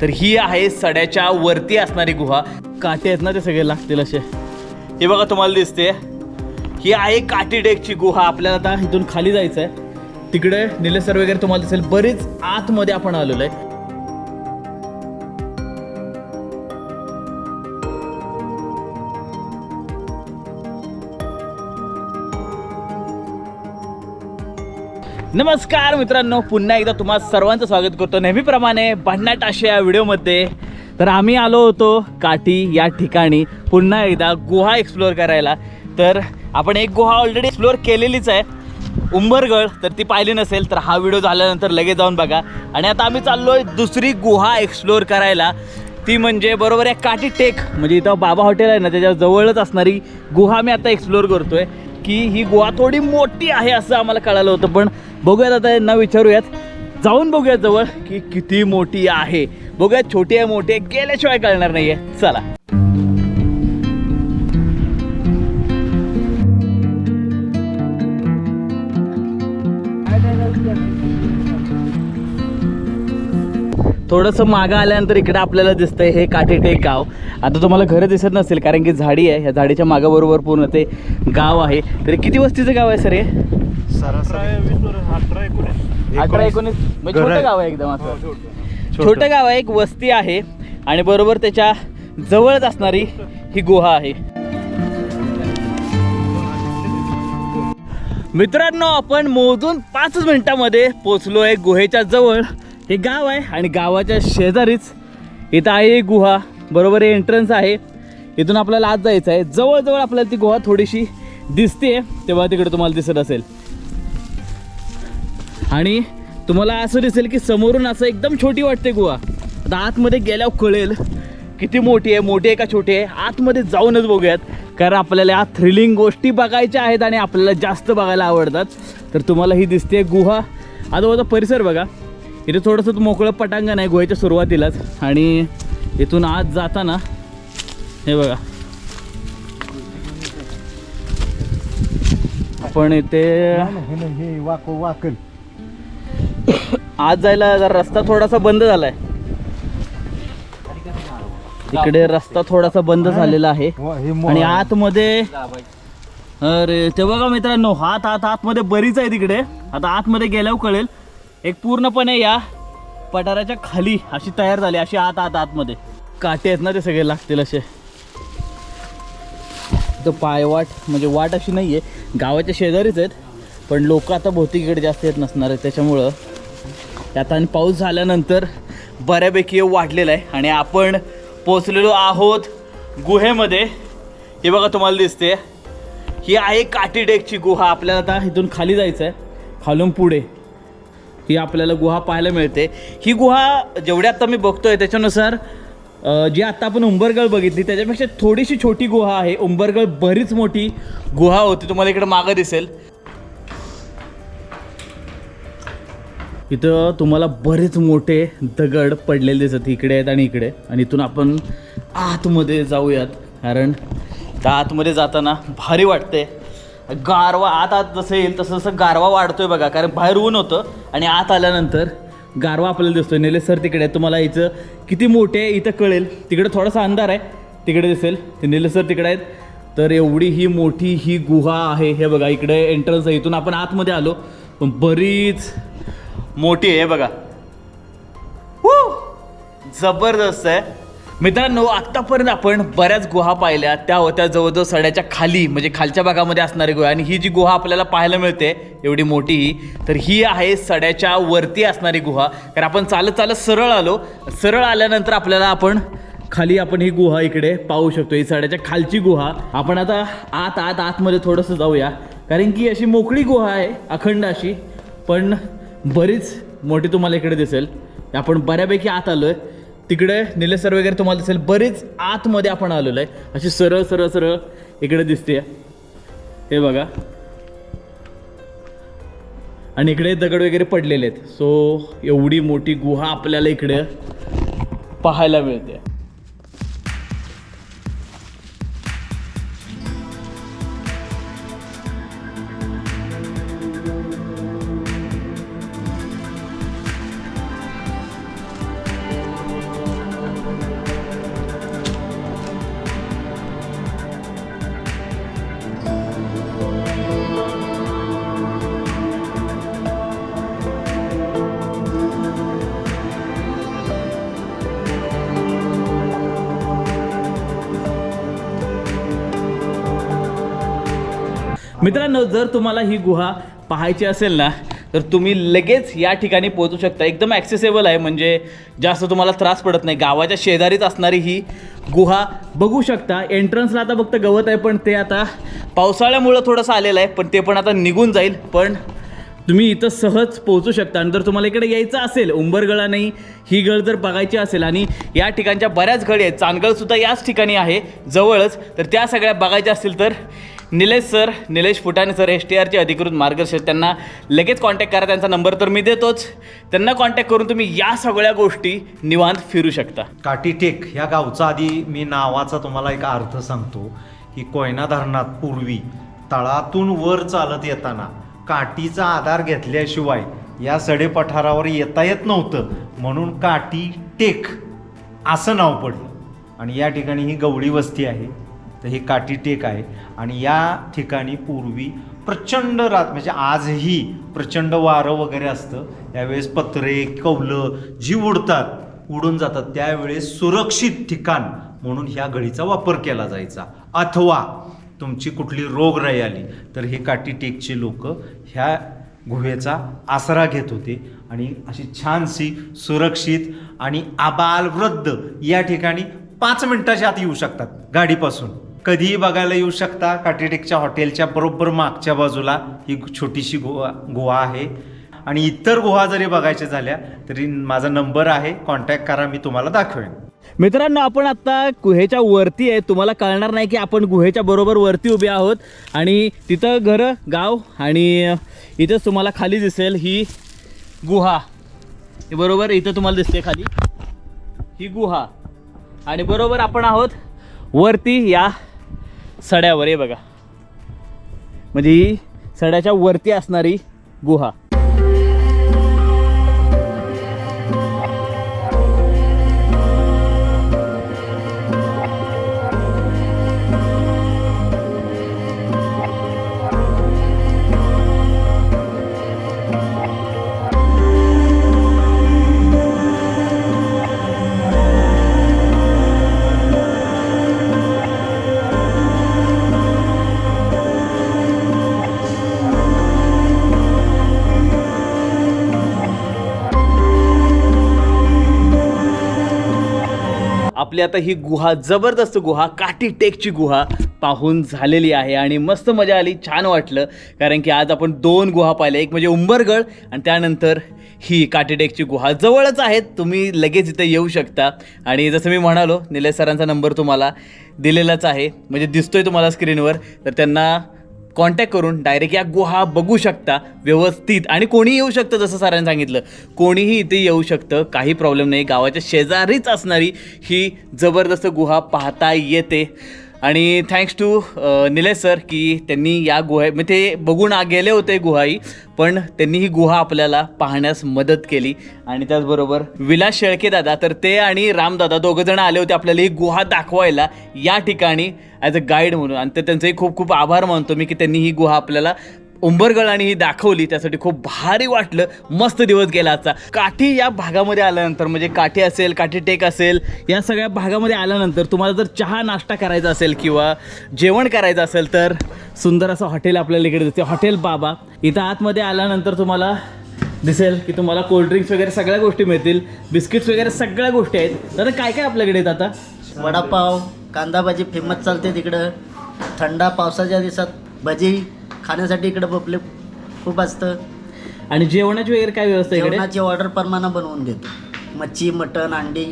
तर ही आहे सड्याच्या वरती असणारी गुहा. काटे आहेत ना ते सगळे लागतील असे. हे बघा तुम्हाला दिसते. ही आहे काठी डेकची गुहा. आपल्याला आता इथून खाली जायचं आहे तिकडे निलेसर वगैरे तुम्हाला दिसेल. बरीच आतमध्ये आपण आलेलो आहे. नमस्कार मित्रांनो पुन्हा एकदा तुम्हा सर्वांचं स्वागत करतो. नेहमीप्रमाणे भन्नाट अशा या व्हिडिओमध्ये. तर आम्ही आलो होतो काठी या ठिकाणी. पुन्हा एकदा गुहा एक्सप्लोअर करायला. तर आपण एक गुहा ऑलरेडी एक्सप्लोअर केलेलीच आहे. उंबरगड तर ती पाहिली नसेल तर हा व्हिडिओ झाल्यानंतर लगेच जाऊन बघा. आणि आता आम्ही चाललो आहे दुसरी गुहा एक्सप्लोअर करायला. ती म्हणजे बरोबर आहे काठी टेक. म्हणजे इथं बाबा हॉटेल आहे ना त्याच्या जवळच असणारी गुहा मी आता एक्सप्लोअर करतोय. की ही गोवा थोडी मोठी आहे असं आम्हाला कळालं होतं. पण बघूयात आता यांना विचारूयात. जाऊन बघूयात जवळ की किती मोठी आहे. बघूयात छोटी आहे मोठी आहे गेल्याशिवाय कळणार नाहीये. चला. थोडंसं मागं आल्यानंतर इकडे आपल्याला दिसतंय हे काठीटेक गाव. आता तुम्हाला घरं दिसत नसेल कारण की झाडी आहे. ह्या झाडीच्या मागं बरोबर पूर्ण ते गाव आहे. तरी किती वस्तीचं गाव आहे सर हे? अठरा एकोणीस म्हणजे छोटं गाव आहे एकदम असं. छोटं. गाव आहे एक वस्ती आहे. आणि बरोबर त्याच्या जवळच असणारी ही गुहा आहे. मित्रांनो आपण मोजून पाच मिनिटामध्ये पोचलो आहे गुहेच्या जवळ. हे गाव आहे आणि गावाच्या शेजारीच इथं आहे एक गुहा. बरोबर हे एंट्रन्स आहे. इथून आपल्याला आत जायचं आहे. जवळजवळ आपल्याला ती गुहा थोडीशी दिसते तेव्हा तिकडे तुम्हाला दिसत असेल. आणि तुम्हाला असं दिसेल की समोरून असं एकदम छोटी वाटते गुहा. आता आतमध्ये गेल्यावर कळेल किती मोठी आहे मोठी आहे का छोटी आहे. आतमध्ये जाऊनच बघूयात. कारण आपल्याला या थ्रिलिंग गोष्टी बघायच्या आहेत आणि आपल्याला जास्त बघायला आवडतात. तर तुम्हाला ही दिसते गुहा. आजूबाजूचा परिसर बघा. इथे थोडंसं मोकळं पटांगण आहे गोव्याच्या सुरुवातीलाच. आणि इथून आज जाताना हे बघा. आपण इथे वाको आज जायला जरा रस्ता थोडासा बंद झालाय. इकडे रस्ता थोडासा बंद झालेला आहे. आणि आतमध्ये अरे ते बघा मित्रांनो हात हात आतमध्ये बरीच आहे तिकडे. आता आतमध्ये गेल्यावर कळेल. एक पूर्णपणे या पठाराच्या खाली अशी तयार झाली अशी आत आत आतमध्ये काटे आहेत ना ते सगळे लागतील असे. तर पायवाट म्हणजे वाट अशी नाही आहे गावाच्या शेजारीच आहेत पण लोक आता बहुतेक इकडे जास्त येत नसणार आहेत त्याच्यामुळं. आता आणि पाऊस झाल्यानंतर बऱ्यापैकी वाढलेला आहे आणि आपण पोचलेलो आहोत गुहेमध्ये. हे बघा तुम्हाला दिसते ही आहे काठी डेकची गुहा आपल्याला आता इथून खाली जायचं आहे खालून पुढे. ही आपल्याला गुहा पाहायला मिळते. ही गुहा जेवढ्या आता मी बघतोय त्याच्यानुसार जी आता आपण उंबरगड बघितली त्याच्यापेक्षा थोडीशी छोटी गुहा आहे. उंबरगड बरीच मोठी गुहा होती तुम्हाला इकडे मागं दिसेल. इथं तुम्हाला बरेच मोठे दगड पडलेले दिसत इकडे आहेत आणि इकडे. आणि इथून आपण आतमध्ये जाऊयात कारण त्या आतमध्ये जाताना भारी वाटते गारवा आत आत जसं येईल तसं तसं गारवा वाढतोय बघा कारण बाहेर ऊन होतं आणि आत आल्यानंतर गारवा आपल्याला दिसतोय. नेले सर तिकडे आहे. तुम्हाला इथं किती मोठे आहे इथं कळेल. तिकडे थोडासा अंधार आहे तिकडे दिसेल. ते नेले सर तिकडे आहेत. तर एवढी ही मोठी ही गुहा आहे. हे बघा इकडे एंट्रन्स आहे. इथून आपण आतमध्ये आलो. पण बरीच मोठी आहे बघा. हो जबरदस्त आहे. मित्रांनो आत्तापर्यंत आपण बऱ्याच गुहा पाहिल्या. त्या होत्या जवळजवळ सड्याच्या खाली म्हणजे खालच्या भागामध्ये असणारी गुहा. आणि ही जी गुहा आपल्याला पाहायला मिळते एवढी मोठी ही तर ही आहे सड्याच्या वरती असणारी गुहा. कारण आपण चालत चालत सरळ आलो. सरळ आल्यानंतर आपल्याला आपण खाली आपण ही गुहा इकडे पाहू शकतो. ही सड्याच्या खालची गुहा. आपण आता आत आत आतमध्ये थोडंसं जाऊया. कारण की अशी मोकळी गुहा आहे अखंड अशी. पण बरीच मोठी तुम्हाला इकडे दिसेल. आपण बऱ्यापैकी आत आलो आहे तिकडे निलेसर वगैरे तुम्हाला दिसेल. बरीच आतमध्ये आपण आलेलो आहे. अशी सरळ सरळ सरळ इकडे दिसते हे बघा. आणि इकडे दगड वगैरे पडलेले आहेत. सो एवढी मोठी गुहा आपल्याला इकडे पाहायला मिळते. मित्रांनो जर तुम्हाला ही गुहा पाहायची असेल ना तर तुम्ही लगेच या ठिकाणी पोहोचू शकता. एकदम ॲक्सेसेबल आहे म्हणजे जास्त तुम्हाला त्रास पडत नाही. गावाच्या शेजारीच असणारी ही गुहा बघू शकता. एंट्रन्सला आता फक्त गवत आहे पण ते आता पावसाळ्यामुळं थोडंसं आलेलं आहे पण ते पण आता निघून जाईल. पण तुम्ही इथं सहज पोहोचू शकता. आणि जर तुम्हाला इकडे यायचं असेल उंबरगळा नाही ही गळ जर बघायची असेल आणि या ठिकाणच्या बऱ्याच गळी आहेत चांदगळसुद्धा याच ठिकाणी आहे जवळच तर त्या सगळ्या बघायच्या असतील तर Nilesh sir Nilesh Phutane sir S T आरचे अधिकृत मार्गदर्शक त्यांना लगेच कॉन्टॅक्ट करा त्यांचा नंबर तर मी देतोच. त्यांना कॉन्टॅक्ट करून तुम्ही या सगळ्या गोष्टी निवांत फिरू शकता. काटीटेक ह्या गावचा आधी मी नावाचा तुम्हाला एक अर्थ सांगतो की कोयना धरणात पूर्वी तळातून वर चालत येताना काठीचा आधार घेतल्याशिवाय या सडेपठारावर येता येत नव्हतं. म्हणून काटी टेक असं नाव पडलं. आणि या ठिकाणी ही गवळी वस्ती आहे. तर हे काटीटेक आहे. आणि या ठिकाणी पूर्वी प्रचंड रात म्हणजे आजही प्रचंड वारं वगैरे असतं. यावेळेस पत्रे कौलं जी उडतात उडून जातात. त्यावेळेस सुरक्षित ठिकाण म्हणून ह्या गळीचा वापर केला जायचा. अथवा तुमची कुठली रोगराई आली तर हे काटीटेकचे लोक ह्या गुहेचा आसरा घेत होते. आणि अशी छानशी सुरक्षित आणि आबाल वृद्ध या ठिकाणी पाच मिनिटाच्या आत येऊ शकतात गाडीपासून. कधीही बघायला येऊ शकता. काटीटेकच्या हॉटेलच्या बरोबर मागच्या बाजूला ही छोटीशी गुहा गुहा आहे. आणि इतर गुहा जरी बघायच्या झाल्या तरी माझा नंबर आहे. कॉन्टॅक्ट करा मी तुम्हाला दाखवेन. मित्रांनो आपण आता गुहेच्या वरती आहे. तुम्हाला कळणार नाही की आपण गुहेच्या बरोबर वरती उभे आहोत. आणि तिथं घरं गाव आणि इथंच तुम्हाला खाली दिसेल ही गुहा. बरोबर इथं तुम्हाला दिसते खाली. ही गुहा. आणि बरोबर आपण आहोत वरती या सड्यावर आहे बघा. म्हणजे ही सड्याच्या वरती असणारी गुहा. आपली आता ही गुहा जबरदस्त गुहा काठी टेकची गुहा पाहून झालेली आहे आणि मस्त मजा आली छान वाटलं. कारण की आज आपण दोन गुहा पाहिल्या एक म्हणजे उंबरगड आणि त्यानंतर ही काटीटेकची गुहा. जवळच आहेत तुम्ही लगेच इथं येऊ शकता. आणि जसं मी म्हणालो निलेश सरांचा नंबर तुम्हाला दिलेलाच आहे. म्हणजे दिसतोय तुम्हाला स्क्रीनवर तर त्यांना कॉन्टॅक्ट करून डायरेक्ट या गुहा बघू शकता व्यवस्थित. आणि कोणीही येऊ शकतं जसं सरांनी सांगितलं. कोणीही इथे येऊ शकतं काही प्रॉब्लेम नाही. गावाच्या शेजारीच असणारी ही जबरदस्त गुहा पाहता येते. आणि थँक्स टू निलेश सर की त्यांनी या गुहा म्हणजे ते बघून गेले होते गुहाई पण त्यांनी ही गुहा आपल्याला पाहण्यास मदत केली. आणि त्याचबरोबर विलास शेळके दादा तर ते आणि रामदादा दोघं जण आले होते आपल्याला ही गुहा दाखवायला. या ठिकाणी ॲज अ गाईड म्हणून आणि ते त्यांचेही खूप खूप आभार मानतो मी की त्यांनी ही गुहा आपल्याला उंबरगड आणि ही दाखवली त्यासाठी खूप भारी वाटलं. मस्त दिवस गेला आजचा. काठी या भागामध्ये आल्यानंतर म्हणजे काठी असेल काठी टेक असेल या सगळ्या भागामध्ये आल्यानंतर तुम्हाला जर चहा नाश्ता करायचा असेल किंवा जेवण करायचं असेल तर सुंदर असं हॉटेल आपल्याला इकडे दिसते. हॉटेल बाबा. इथं आतमध्ये आल्यानंतर तुम्हाला दिसेल की तुम्हाला कोल्ड्रिंक्स वगैरे सगळ्या गोष्टी मिळतील. बिस्किट्स वगैरे सगळ्या गोष्टी आहेत. तर काय काय आपल्याकडे आहेत आता? वडापाव कांदा भाजी फेमस चालते तिकडं. थंडा पावसाच्या दिवसात भजी खाण्यासाठी इकडं पब्लिक खूप असतं. आणि जेवणाची वगैरे काय व्यवस्था आहे इकडे? जेवणाची ऑर्डर प्रमाणे बनवून देतो. मच्छी मटण अंडी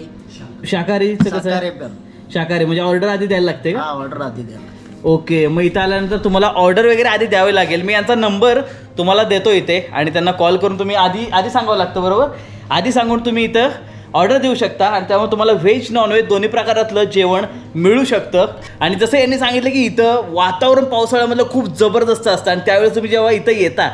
शाकाहारीचं कसं? शाकाहारी आहे? शाकाहारी म्हणजे ऑर्डर आधी द्यायला लागते का? ऑर्डर आधी द्या ओके मग इथं आल्यानंतर तुम्हाला ऑर्डर वगैरे आधी द्यावी लागेल. मी यांचा नंबर तुम्हाला देतो इथे आणि त्यांना कॉल करून तुम्ही आधी आधी सांगावं लागतं बरोबर? आधी सांगून तुम्ही इथं ऑर्डर देऊ शकता आणि त्यामुळे तुम्हाला व्हेज नॉनव्हेज दोन्ही प्रकारातलं जेवण मिळू शकतं. आणि जसं यांनी सांगितलं की इथं वातावरण पावसाळ्यामधलं खूप जबरदस्त असतं आणि त्यावेळेस तुम्ही जेव्हा इथं येता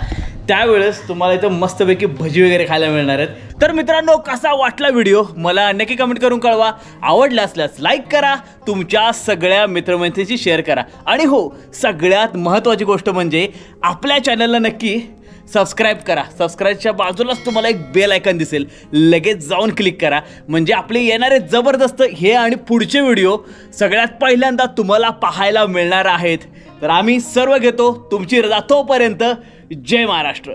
त्यावेळेस तुम्हाला इथं मस्तपैकी भजी वगैरे खायला मिळणार आहेत. तर मित्रांनो कसा वाटला व्हिडिओ? मला नक्की कमेंट करून कळवा. आवडला असल्यास लाईक करा तुमच्या सगळ्या मित्रमैत्रिणीशी शेअर करा. आणि हो सगळ्यात महत्त्वाची गोष्ट म्हणजे आपल्या चॅनलला नक्की सबस्क्राईब करा. सबस्क्राईबच्या बाजूलाच तुम्हाला एक बेल आयकन दिसेल. लगेच जाऊन क्लिक करा. म्हणजे आपले येणारे जबरदस्त हे आणि पुढचे व्हिडिओ सगळ्यात पहिल्यांदा तुम्हाला पाहायला मिळणार आहेत. तर आम्ही सर्व घेतो. तुमची रजा तोपर्यंत जय महाराष्ट्र.